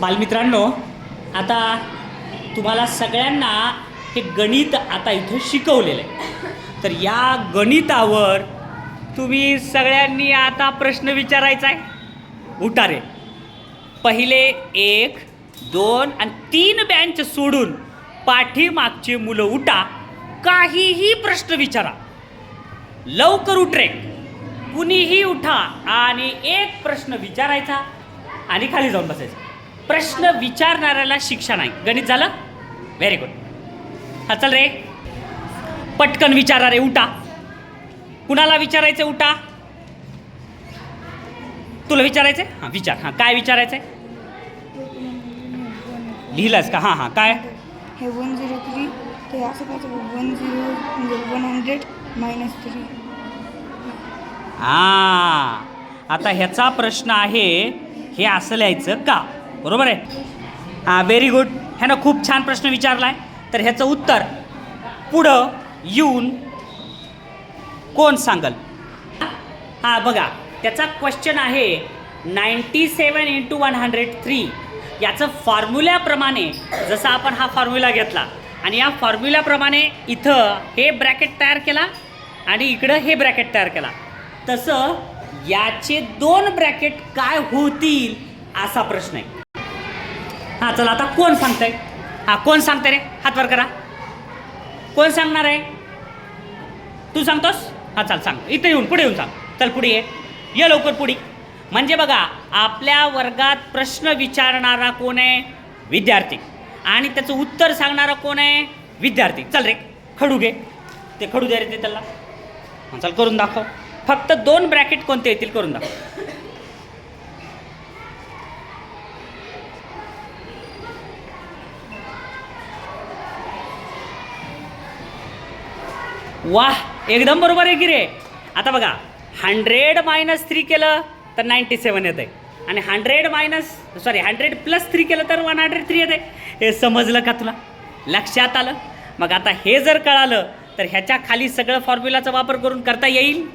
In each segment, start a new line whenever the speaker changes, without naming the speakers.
बालमित्रांनो आता तुम्हाला सगळ्यांना हे गणित आता इथं शिकवलेलं आहे. तर या गणितावर तुम्ही सगळ्यांनी आता प्रश्न विचारायचा आहे उठारे पहिले एक दोन आणि तीन बँच सोडून पाठीमागचे मुलं उठा. काहीही प्रश्न विचारा. लवकर उठरे. कुणीही उठा आणि एक प्रश्न विचारायचा आणि खाली जाऊन बसायचं. प्रश्न विचारणाऱ्याला शिक्षा नाही. गणित झालं? व्हेरी गुड हा चल रे. पटकन विचारा रे उठा. कुणाला विचारायचं उठा? तुला विचारायचं हां विचार. हां काय विचारायचं आहे लिहिलंस का? हां हां काय?
हे वन झिरो थ्री ते असं काय वन झिरो म्हणजे वन हंड्रेड मायनस थ्री.
हां. आता ह्याचा प्रश्न आहे हे असं लिहायचं का? बरोबर आहे? हां व्हेरी गुड ह्यानं खूप छान प्रश्न विचारला आहे तर ह्याचं उत्तर पुढं येऊन कोण सांगल? हां बघा त्याचा क्वेश्चन आहे ninety seven into one hundred three याचं फॉर्म्युल्याप्रमाणे जसा आपण हा फॉर्म्युला घेतला आणि या फॉर्म्युल्याप्रमाणे इथं हे ब्रॅकेट तयार केला आणि इकडं हे ब्रॅकेट तयार केला. तसं याचे दोन ब्रॅकेट काय होतील असा प्रश्न आहे. हां चला आता कोण सांगतंय? हां कोण सांगतंय रे? हात वर करा. कोण सांगणार आहे? तू सांगतोस? हां चाल सांग. इथं येऊन पुढे येऊन सांग. चल पुढे ये. ये लवकर पुढे. म्हणजे बघा आपल्या वर्गात प्रश्न विचारणारा कोण आहे? विद्यार्थी. आणि त्याचं उत्तर सांगणारा कोण आहे? विद्यार्थी. चल रे खडू घे. ते खडू दे रे ते त्याला. हां, चल करून दाखव. फक्त दोन ब्रॅकेट कोणते येतील करून दाखव. वाह एकदम बरोबर आहे की रे. आता बघा हंड्रेड मायनस थ्री केलं तर नाईंटी सेवन येतं आहे आणि hundred minus sorry hundred plus three केलं तर वन हंड्रेड थ्री येतं आहे हे समजलं का तुला? लक्षात आलं? मग आता हे जर कळालं तर ह्याच्या खाली सगळं फॉर्म्युलाचा वापर करून करता येईल?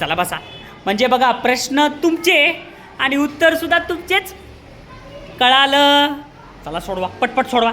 चला बसा. म्हणजे बघा प्रश्न तुमचे आणि उत्तरसुद्धा तुमचेच. कळालं? चला सोडवा पटपट सोडवा.